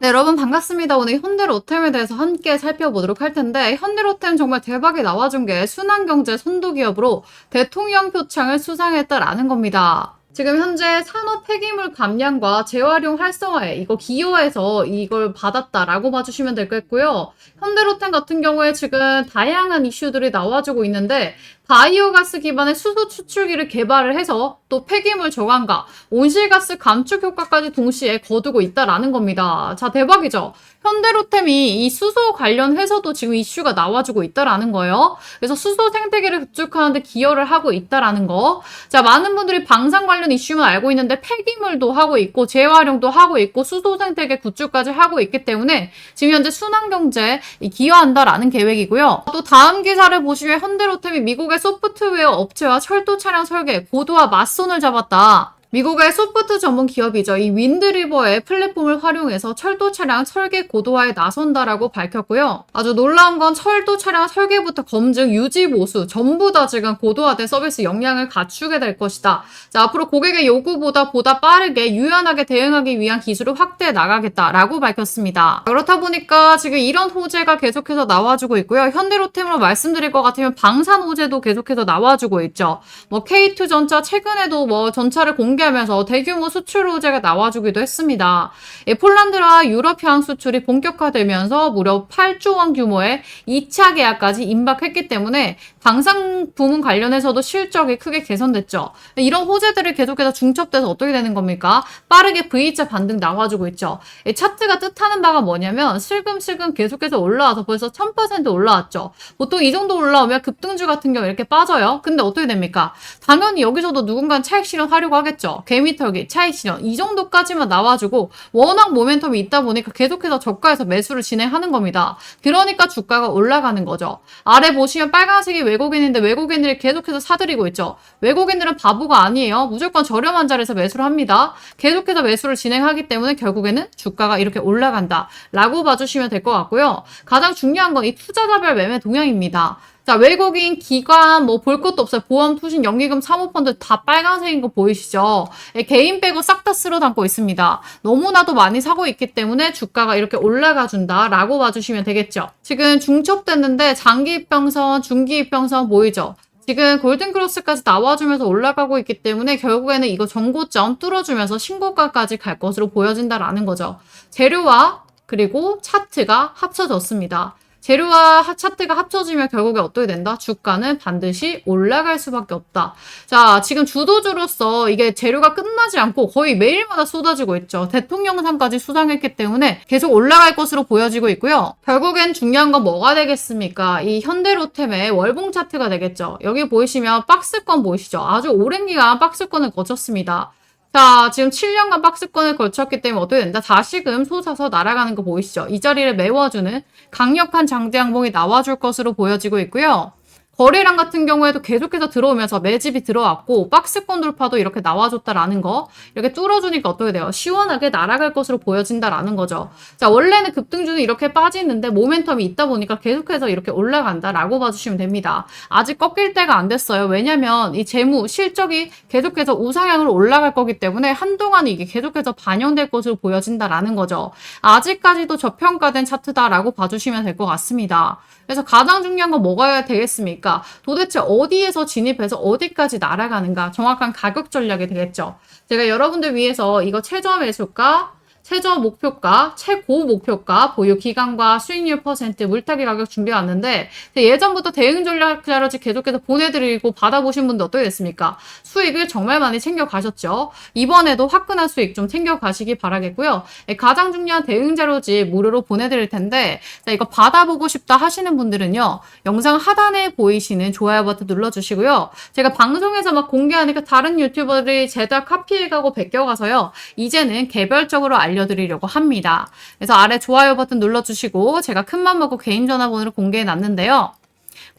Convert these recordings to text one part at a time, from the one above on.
네, 여러분 반갑습니다. 오늘 현대로템에 대해서 함께 살펴보도록 할 텐데 현대로템 정말 대박이 나와준 게 순환경제 선도기업으로 대통령 표창을 수상했다라는 겁니다. 지금 현재 산업 폐기물 감량과 재활용 활성화에 이거 기여해서 이걸 받았다라고 봐주시면 될 겠고요. 현대로템 같은 경우에 지금 다양한 이슈들이 나와주고 있는데 바이오가스 기반의 수소 추출기를 개발을 해서 또 폐기물 저감과 온실가스 감축 효과까지 동시에 거두고 있다라는 겁니다. 자, 대박이죠? 현대로템이 이 수소 관련해서도 지금 이슈가 나와주고 있다라는 거예요. 그래서 수소 생태계를 구축하는데 기여를 하고 있다라는 거. 자, 많은 분들이 방산 관련 이슈만 알고 있는데 폐기물도 하고 있고 재활용도 하고 있고 수소 생태계 구축까지 하고 있기 때문에 지금 현재 순환 경제에 기여한다라는 계획이고요. 또 다음 기사를 보시면 현대로템이 미국의 소프트웨어 업체와 철도 차량 설계, 고도와 맞선을 잡았다. 미국의 소프트 전문 기업이죠. 이 윈드리버의 플랫폼을 활용해서 철도 차량 설계 고도화에 나선다라고 밝혔고요. 아주 놀라운 건 철도 차량 설계부터 검증, 유지, 보수 전부 다 지금 고도화된 서비스 역량을 갖추게 될 것이다. 자, 앞으로 고객의 요구보다 보다 빠르게 유연하게 대응하기 위한 기술을 확대해 나가겠다라고 밝혔습니다. 그렇다 보니까 지금 이런 호재가 계속해서 나와주고 있고요. 현대로템으로 말씀드릴 것 같으면 방산 호재도 계속해서 나와주고 있죠. 뭐 K2 전차 최근에도 뭐 전차를 공개 하면서 대규모 수출 호재가 나와주기도 했습니다. 예, 폴란드와 유럽 향 수출이 본격화되면서 무려 8조 원 규모의 2차 계약까지 임박했기 때문에 방산 부문 관련해서도 실적이 크게 개선됐죠. 이런 호재들을 계속해서 중첩돼서 어떻게 되는 겁니까? 빠르게 V자 반등 나와주고 있죠. 이 차트가 뜻하는 바가 뭐냐면 슬금슬금 계속해서 올라와서 벌써 1000% 올라왔죠. 보통 이 정도 올라오면 급등주 같은 경우 이렇게 빠져요. 근데 어떻게 됩니까? 당연히 여기서도 누군가 차익 실현하려고 하겠죠. 개미털기, 차익 실현 이 정도까지만 나와주고 워낙 모멘텀이 있다 보니까 계속해서 저가에서 매수를 진행하는 겁니다. 그러니까 주가가 올라가는 거죠. 아래 보시면 빨간색이 외국인인데 외국인들이 계속해서 사들이고 있죠. 외국인들은 바보가 아니에요. 무조건 저렴한 자리에서 매수를 합니다. 계속해서 매수를 진행하기 때문에 결국에는 주가가 이렇게 올라간다. 라고 봐주시면 될 것 같고요. 가장 중요한 건 이 투자자별 매매 동향입니다. 자, 외국인, 기관, 뭐, 볼 것도 없어요. 보험, 투신, 연기금, 사모펀드 다 빨간색인 거 보이시죠? 예, 개인 빼고 싹 다 쓸어 담고 있습니다. 너무나도 많이 사고 있기 때문에 주가가 이렇게 올라가 준다라고 봐주시면 되겠죠. 지금 중첩됐는데 장기 입병선, 중기 입병선 보이죠? 지금 골든크로스까지 나와주면서 올라가고 있기 때문에 결국에는 이거 정고점 뚫어주면서 신고가까지 갈 것으로 보여진다라는 거죠. 재료와 그리고 차트가 합쳐졌습니다. 재료와 차트가 합쳐지면 결국에 어떻게 된다? 주가는 반드시 올라갈 수밖에 없다. 자, 지금 주도주로서 이게 재료가 끝나지 않고 거의 매일마다 쏟아지고 있죠. 대통령상까지 수상했기 때문에 계속 올라갈 것으로 보여지고 있고요. 결국엔 중요한 건 뭐가 되겠습니까? 이 현대로템의 월봉 차트가 되겠죠. 여기 보이시면 박스권 보이시죠? 아주 오랜 기간 박스권을 거쳤습니다. 자, 지금 7년간 박스권을 걸쳤기 때문에 어떻게 된다? 다시금 솟아서 날아가는 거 보이시죠? 이 자리를 메워주는 강력한 장대 양봉이 나와줄 것으로 보여지고 있고요. 거래량 같은 경우에도 계속해서 들어오면서 매집이 들어왔고 박스권 돌파도 이렇게 나와줬다라는 거 이렇게 뚫어주니까 어떻게 돼요? 시원하게 날아갈 것으로 보여진다라는 거죠. 자 원래는 급등주는 이렇게 빠지는데 모멘텀이 있다 보니까 계속해서 이렇게 올라간다라고 봐주시면 됩니다. 아직 꺾일 때가 안 됐어요. 왜냐면 이 재무 실적이 계속해서 우상향으로 올라갈 거기 때문에 한동안 이게 계속해서 반영될 것으로 보여진다라는 거죠. 아직까지도 저평가된 차트다라고 봐주시면 될 것 같습니다. 그래서 가장 중요한 건 뭐가 되겠습니까? 도대체 어디에서 진입해서 어디까지 날아가는가? 정확한 가격 전략이 되겠죠. 제가 여러분들 위해서 이거 최저 매수가 최저 목표가, 최고 목표가, 보유 기간과 수익률 퍼센트, 물타기 가격 준비해왔는데 예전부터 대응 전략 자료지 계속해서 보내드리고 받아보신 분들 어떻게 됐습니까? 수익을 정말 많이 챙겨가셨죠? 이번에도 화끈한 수익 좀 챙겨가시기 바라겠고요. 예, 가장 중요한 대응 자료지 무료로 보내드릴 텐데 자, 이거 받아보고 싶다 하시는 분들은요. 영상 하단에 보이시는 좋아요 버튼 눌러주시고요. 제가 방송에서 막 공개하니까 다른 유튜버들이 제작 카피해가고 베껴가서요. 이제는 개별적으로 알려 알려드리려고 합니다. 그래서 아래 좋아요 버튼 눌러주시고 제가 큰맘 먹고 개인 전화번호를 공개해 놨는데요.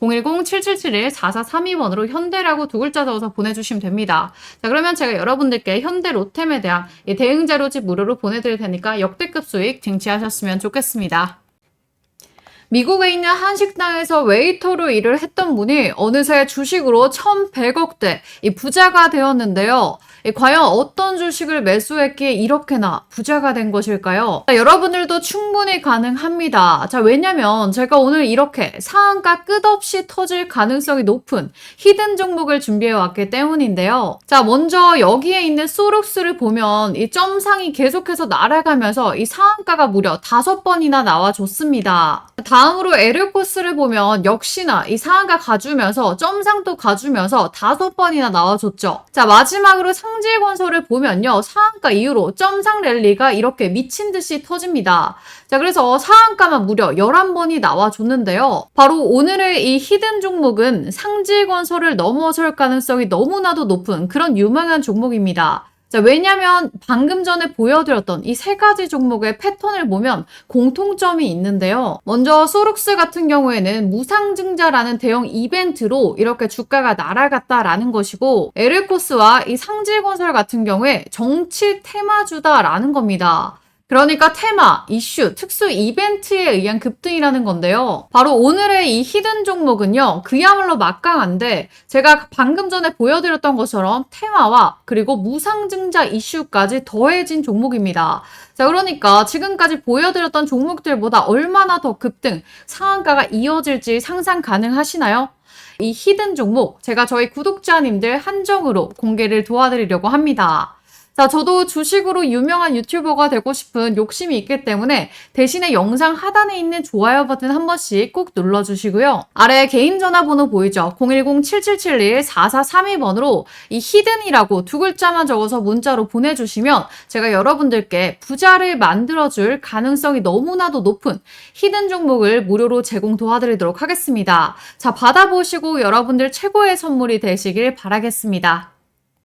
010-7771-4432번으로 현대라고 두 글자 적어서 보내주시면 됩니다. 자, 그러면 제가 여러분들께 현대 로템에 대한 대응 자료집 무료로 보내드릴 테니까 역대급 수익 쟁취하셨으면 좋겠습니다. 미국에 있는 한 식당에서 웨이터로 일을 했던 분이 어느새 주식으로 1100억대 이 부자가 되었는데요. 이 과연 어떤 주식을 매수했기에 이렇게나 부자가 된 것일까요? 자, 여러분들도 충분히 가능합니다. 자, 왜냐면 제가 오늘 이렇게 상한가 끝없이 터질 가능성이 높은 히든 종목을 준비해 왔기 때문인데요. 자, 먼저 여기에 있는 소룩스를 보면 이 점상이 계속해서 날아가면서 이 상한가가 무려 다섯 번이나 나와줬습니다. 다음으로 에르코스를 보면 역시나 이 상한가 가주면서 점상도 가주면서 다섯 번이나 나와줬죠. 자, 마지막으로 상 질건설을 보면요. 상한가 이후로 점상 랠리가 이렇게 미친 듯이 터집니다. 자, 그래서 상한가만 무려 11번이 나와줬는데요. 바로 오늘의 이 히든 종목은 상질건설을 넘어설 가능성이 너무나도 높은 그런 유망한 종목입니다. 자, 왜냐면 방금 전에 보여드렸던 이 세 가지 종목의 패턴을 보면 공통점이 있는데요. 먼저 소룩스 같은 경우에는 무상증자라는 대형 이벤트로 이렇게 주가가 날아갔다라는 것이고 에르코스와 이 상질건설 같은 경우에 정치 테마주다라는 겁니다. 그러니까 테마, 이슈, 특수 이벤트에 의한 급등이라는 건데요. 바로 오늘의 이 히든 종목은요, 그야말로 막강한데, 제가 방금 전에 보여드렸던 것처럼 테마와 그리고 무상증자 이슈까지 더해진 종목입니다. 자, 그러니까 지금까지 보여드렸던 종목들보다 얼마나 더 급등, 상한가가 이어질지 상상 가능하시나요? 이 히든 종목, 제가 저희 구독자님들 한정으로 공개를 도와드리려고 합니다. 자, 저도 주식으로 유명한 유튜버가 되고 싶은 욕심이 있기 때문에 대신에 영상 하단에 있는 좋아요 버튼 한 번씩 꼭 눌러주시고요. 아래 개인 전화번호 보이죠? 010-7771-4432번으로 이 히든이라고 두 글자만 적어서 문자로 보내주시면 제가 여러분들께 부자를 만들어줄 가능성이 너무나도 높은 히든 종목을 무료로 제공 도와드리도록 하겠습니다. 자, 받아보시고 여러분들 최고의 선물이 되시길 바라겠습니다.